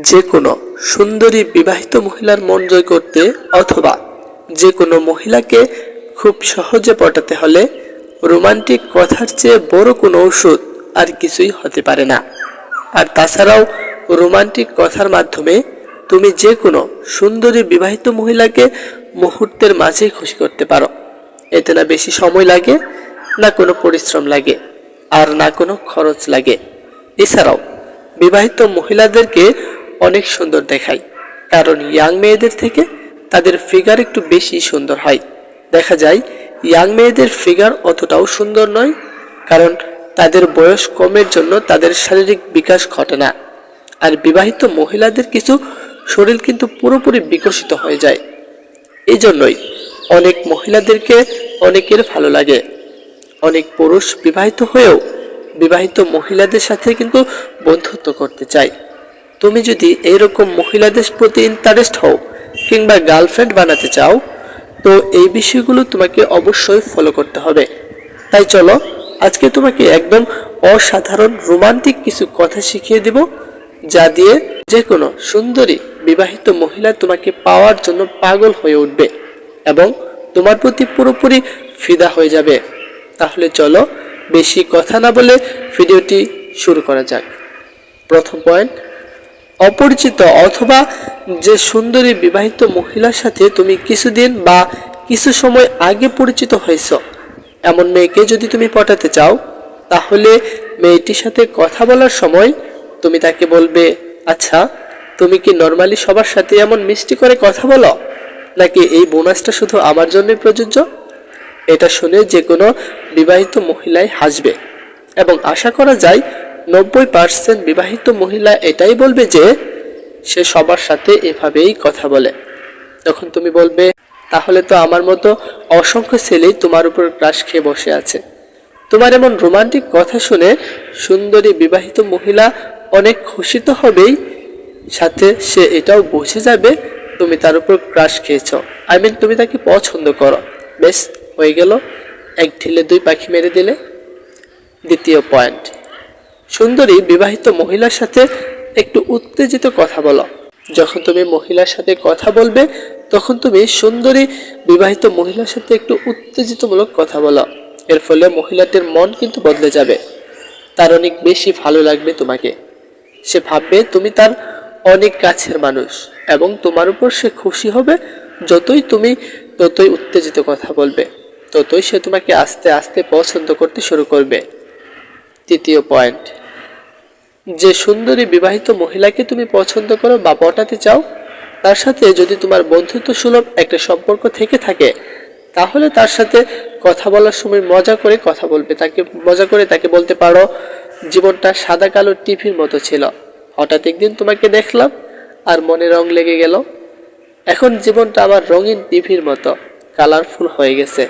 যে কোনো সুন্দরী বিবাহিত মহিলার মন জয় করতে অথবা যে কোনো মহিলাকে খুব সহজে পটাতে হলে রোমান্টিক কথার চেয়ে বড় কোনো ওষুধ আর কিছুই হতে পারে না। আর তাছাড়াও রোমান্টিক কথার মাধ্যমে তুমি যে কোনো সুন্দরী বিবাহিত মহিলাকে মুহূর্তের মাঝেই খুশি করতে পারো। এতে না বেশি সময় লাগে, না কোনো পরিশ্রম লাগে, আর না কোনো খরচ লাগে। এছাড়াও বিবাহিত মহিলাদেরকে অনেক সুন্দর দেখায়। কারণ ইয়াং মেয়েদের থেকে তাদের ফিগার একটু বেশি সুন্দর হয়। দেখা যায় ইয়াং মেয়েদের ফিগার অতটাও সুন্দর নয়, কারণ তাদের বয়স কমের জন্য তাদের শারীরিক বিকাশ ঘটে না। আর বিবাহিত মহিলাদের কিছু শরীর কিন্তু পুরোপুরি বিকশিত হয়ে যায়। এই জন্যই অনেক মহিলাদেরকে অনেকের ভালো লাগে। অনেক পুরুষ বিবাহিত হয়েও বিবাহিত মহিলাদের সাথে কিন্তু বন্ধুত্ব করতে চায়। তুমি যদি এইরকম মহিলাদের প্রতি ইন্টারেস্ট হও কিংবা গার্লফ্রেন্ড বানাতে চাও, তো এই বিষয়গুলো তোমাকে অবশ্যই ফলো করতে হবে। তাই চলো, আজকে তোমাকে একদম অসাধারণ রোমান্টিক কিছু কথা শিখিয়ে দেব, যা দিয়ে যে কোনো সুন্দরী বিবাহিত মহিলা তোমাকে পাওয়ার জন্য পাগল হয়ে উঠবে এবং তোমার প্রতি পুরোপুরি ফিদা হয়ে যাবে। তাহলে চলো, বেশি কথা না বলে ভিডিওটি শুরু করা যাক। প্রথম পয়েন্ট অপরিচিত অথবা যে সুন্দরী বিবাহিত মহিলার সাথে তুমি কিছুদিন বা কিছু সময় আগে পরিচিত হয়েছ, এমন মেয়েকে যদি তুমি পটাতে চাও, তাহলে মেয়েটির সাথে কথা বলার সময় তুমি তাকে বলবে আচ্ছা তুমি কি নর্মালি সবার সাথে এমন মিষ্টি করে কথা বলো? নাকি এই বোনাসটা শুধু আমার জন্যই প্রযোজ্য? এটা শুনে যে কোনো বিবাহিত মহিলাই হাসবে। এবং আশা করা যায় নব্বই পার্সেন্ট বিবাহিত মহিলা এটাই বলবে যে, সে সবার সাথে এভাবেই কথা বলে। তখন তুমি বলবে, তাহলে তো আমার মতো অসংখ্য ছেলেই তোমার উপর ক্রাশ খেয়ে বসে আছে। তোমার এমন রোমান্টিক কথা শুনে সুন্দরী বিবাহিত মহিলা অনেক খুশি তো হবেই। সাথে সে এটাও বুঝে যাবে, তুমি তার উপর ক্রাশ খেয়েছ। আই মিন তুমি তাকে পছন্দ করো। বেশ, হয়ে গেল। এক ঢিলে দুই পাখি মেরে দিলে। দ্বিতীয় পয়েন্ট সুন্দরী বিবাহিত মহিলার সাথে একটু উত্তেজিত কথা বলো। যখন তুমি মহিলার সাথে কথা বলবে, তখন তুমি সুন্দরী বিবাহিত মহিলার সাথে একটু উত্তেজিতমূলক কথা বলো। এর ফলে মহিলাটির মন কিন্তু বদলে যাবে। তার অনেক বেশি ভালো লাগবে তোমাকে। সে ভাববে, তুমি তার অনেক কাছের মানুষ এবং তোমার উপর সে খুশি হবে যতই তুমি ততই উত্তেজিত কথা বলবে, ততই সে তোমাকে আস্তে আস্তে পছন্দ করতে শুরু করবে। তৃতীয় পয়েন্ট। যে সুন্দরী বিবাহিত মহিলাকে তুমি পছন্দ করো বা পটাতে চাও, তার সাথে যদি তোমার বন্ধুত্ব সুলভ একটা সম্পর্ক থেকে থাকে, তাহলে তার সাথে কথা বলার সময় মজা করে কথা বলবে। তাকে, মজা করে তাকে বলতে পারো, জীবনটা সাদা কালো টিভির মতো ছিল। হঠাৎ একদিন তোমাকে দেখলাম আর মনে রং লেগে গেল। এখন জীবনটা আবার রঙিন টিভির মতো কালারফুল হয়ে গেছে।